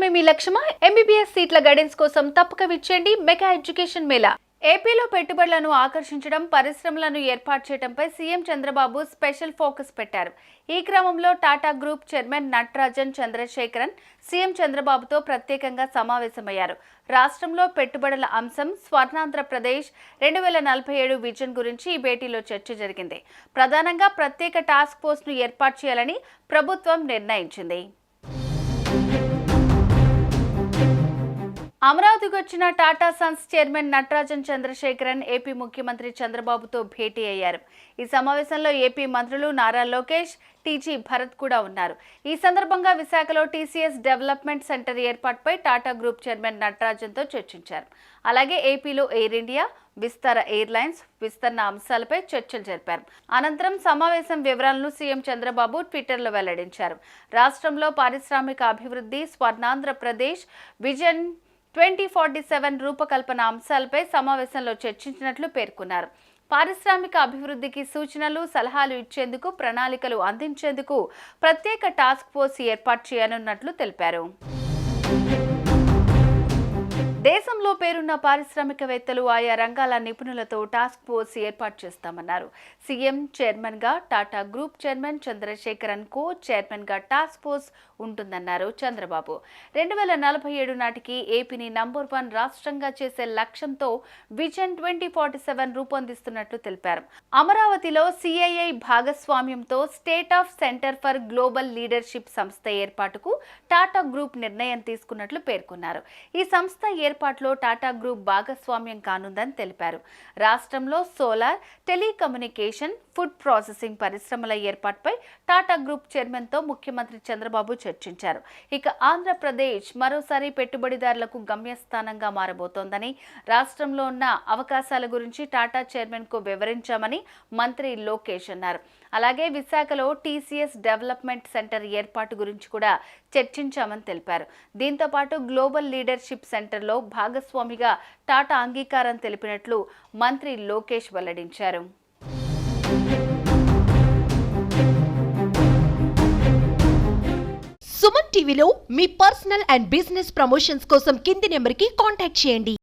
చదవడమే మీ లక్ష్యమా? MBBS సీట్ల guidance కోసం తప్పక విచ్చేయండి మెగా ఎడ్యుకేషన్ మేళా. ఏపీలో పెట్టుబడులను ఆకర్షించడం పరిశ్రమలను ఏర్పాటు చేయడంపై సీఎం చంద్రబాబు స్పెషల్ ఫోకస్ పెట్టారు. ఈ క్రమంలో Tata group chairman Natarajan Chandrasekaran CM చంద్రబాబుతో ప్రత్యేకంగా సమావేశమయ్యారు. రాష్ట్రంలో పెట్టుబడుల అంశం స్వర్ణాంధ్రప్రదేశ్ రెండు వేల నలభై ఏడు విజన్ గురించి ఈ భేటీలో చర్చ జరిగింది. ప్రధానంగా ప్రత్యేక టాస్క్ ఫోర్స్ను ఏర్పాటు చేయాలని ప్రభుత్వం నిర్ణయించింది. అమరావతికి వచ్చిన Tata Sons chairman Natarajan Chandrasekaran AP ముఖ్యమంత్రి చంద్రబాబుతో భేటీ అయ్యారు. ఈ సమావేశంలో ఏపీ మంత్రులు నారా లోకేష్ టీజీ భరత్ కూడా ఉన్నారు. ఈ సందర్భంగా విశాఖలో టీసీఎస్ డెవలప్మెంట్ సెంటర్ ఏర్పాటుపై టాటా గ్రూప్ చైర్మన్ నటరాజన్తో చర్చించారు. అలాగే ఏపీలో ఎయిర్ ఇండియా విస్తార ఎయిర్లైన్స్ విస్తరణ అంశాలపై చర్చలు జరిపారు. అనంతరం సమావేశం వివరాలను సీఎం చంద్రబాబు ట్విట్టర్లో వెల్లడించారు. రాష్ట్రంలో పారిశ్రామిక అభివృద్ధి Swarnandhrapradesh vision twenty forty seven రూపకల్పన అంశాలపై సమావేశంలో చర్చించినట్లు పేర్కొన్నారు. పారిశ్రామిక అభివృద్ధికి సూచనలు సలహాలు ఇచ్చేందుకు ప్రణాళికలు అందించేందుకు ప్రత్యేక టాస్క్ ఫోర్స్ ఏర్పాటు చేయనున్నట్లు తెలిపారు. దేశంలో పేరున్న పారిశ్రామికవేత్తలు ఆయా రంగాల నిపుణులతో టాస్క్ ఫోర్స్ ఏర్పాటు చేస్తామన్నారు. సీఎం చైర్మన్గా Tata group chairman Chandrasekaran co చైర్మన్గా టాస్క్ ఫోర్స్ ఉంటుందన్నారు చంద్రబాబు. రెండు వేల నలభై ఏడు నాటికి ఏపీని నంబర్ వన్ రాష్ట్రంగా చేసే లక్ష్యంతో విజన్ ట్వంటీ ఫార్టీ సెవెన్ రూపొందిస్తున్నట్లు తెలిపారు. అమరావతిలో సిఐఐ భాగస్వామ్యంతో state of centre for global leadership సంస్థ ఏర్పాటుకు టాటా గ్రూప్ నిర్ణయం తీసుకున్నట్లు పేర్కొన్నారు. ఈ సంస్థ ఏర్పాటులో టాటా గ్రూప్ భాగస్వామ్యం కానుందని తెలిపారు. రాష్ట్రంలో సోలార్ టెలికమ్యూనికేషన్ ఫుడ్ ప్రాసెసింగ్ పరిశ్రమల ఏర్పాటుపై టాటా గ్రూప్ చైర్మన్తో ముఖ్యమంత్రి చంద్రబాబు చర్చించారు. ఇక ఆంధ్రప్రదేశ్ మరోసారి పెట్టుబడిదారులకు గమ్యస్థానంగా మారబోతోందని రాష్ట్రంలో ఉన్న అవకాశాల గురించి టాటా చైర్మన్కు వివరించామని మంత్రి లోకేష్ అన్నారు. అలాగే విశాఖలో టీసీఎస్ డెవలప్మెంట్ సెంటర్ ఏర్పాటు గురించి కూడా చర్చించామని తెలిపారు. దీంతో పాటు గ్లోబల్ లీడర్షిప్ సెంటర్లో భాగస్వామిగా టాటా అంగీకారం తెలిపినట్లు మంత్రి లోకేష్ వెల్లడించారు. సుమన్ టీవీలో మీ పర్సనల్ అండ్ బిజినెస్ ప్రమోషన్స్ కోసం కింది నెంబర్కి కాంటాక్ట్ చేయండి.